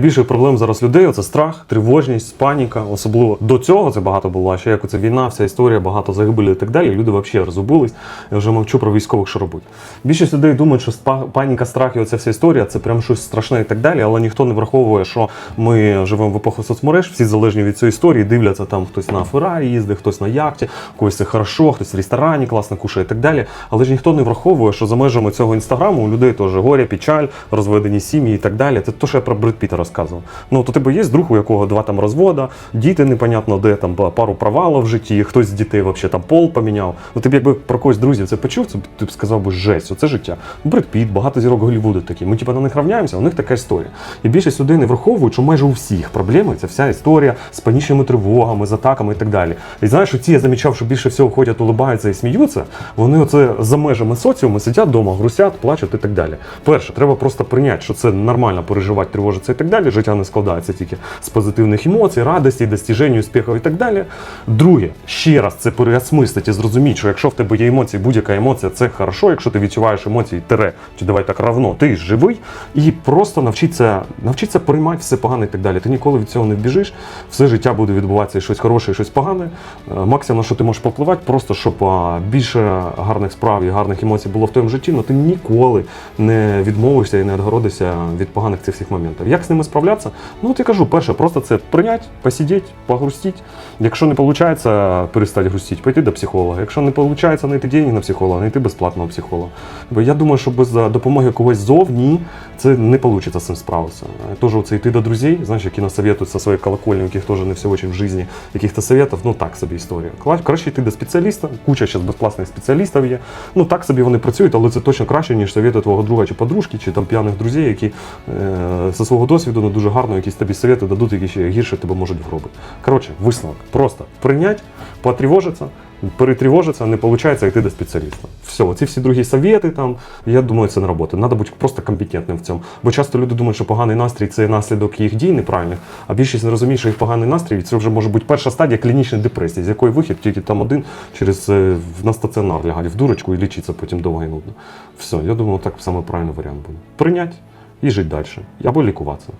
Більше проблем зараз людей це страх, тривожність, паніка. Особливо до цього це багато було. А ще як це війна, вся історія, багато загибелі і так далі. Люди взагалі розгубились. Я вже мовчу про військових, що робить. Більшість людей думають, що паніка, страх і оця вся історія це прям щось страшне і так далі. Але ніхто не враховує, що ми живемо в епоху соцмереж, всі залежні від цієї історії, дивляться там хтось на Феррарі їздить, хтось на яхті, когось це хорошо, хтось в ресторані класно кушає і так далі. Але ж ніхто не враховує, що за межами цього інстаграму у людей теж горя, печаль, розведені сім'ї і так далі. Це те, що я про Бред Піта розказував. Ну, то тебе є друг, у якого два там розвода, діти непонятно де, там пару провалів в житті, хтось з дітей взагалі там пол поміняв. Ну ти б якби про когось друзів це почув, це ти б сказав би жесть, оце життя. Бред Піт, багато зірок Голлівуду такі. Ми типу на них равняємося, у них така історія. І більшість людей не враховують, що майже у всіх проблеми це вся історія з панічними тривогами, з атаками і так далі. І знаєш, ці я замічав, що більше всього ходять, улибаються і сміються. Вони оце за межами соціуму сидять вдома, грусять, плачуть і так далі. Перше, треба просто прийняти, що це нормально переживати, тривожитися і так далі. Життя не складається тільки з позитивних емоцій, радості, достіжень, успіхів і так далі. Друге, ще раз це переосмислити і зрозуміти, що якщо в тебе є емоції, будь-яка емоція, це хорошо. Якщо ти відчуваєш емоції, тере, чи давай так равно, ти живий, і просто навчитися, навчитися приймати все погане і так далі. Ти ніколи від цього не вбіжиш. Все життя буде відбуватися і щось хороше, і щось погане. Е, Максимум, на що ти можеш попливати, просто щоб більше гарних справ і гарних емоцій було в твоєму житті, але ти ніколи не відмовишся і не відгородишся від поганих цих всіх моментів. Як з ними справлятися? Ну, от я кажу, перше, просто це прийняти, посидіти, погрустити. Якщо не виходить перестати грустити, пойти до психолога. Якщо не виходить знайти деньги на психолога, знайти безплатного психолога. Бо я думаю, що без допомоги когось зовні це не вийде з цим справитися. Тоже оце йти до друзей, знаєш, які нас советують со своєї колокольні, яких теж не все очень в житті, яких-то советів, ну так собі історія. Краще йти до спеціаліста, куча зараз безплатних спеціалістів є. Ну так собі вони працюють, але це точно краще, ніж совети твого друга чи подружки, чи там п'яних друзів, які е, зі свого досвіду не дуже гарно якісь тобі совети дадуть, які ще гірше тебе можуть вгробити. Коротше, висновок. Просто прийняти, потривожитися, перетривожитися, не виходить йти до спеціаліста. Все, ці всі другі совети там, я думаю, це не робота. Треба бути просто компетентним в цьому. Бо часто люди думають, що поганий настрій це наслідок їх дій неправильних, а більшість не розуміє, що їх поганий настрій це вже може бути перша стадія клінічної депресії, з якої вихід тільки там один через е, на стаціонар лягати в дурочку і лічитися потім довго і нудно. Все, я думаю, так саме правильний варіант буде. Прийняти і жити далі. Або лікуватися.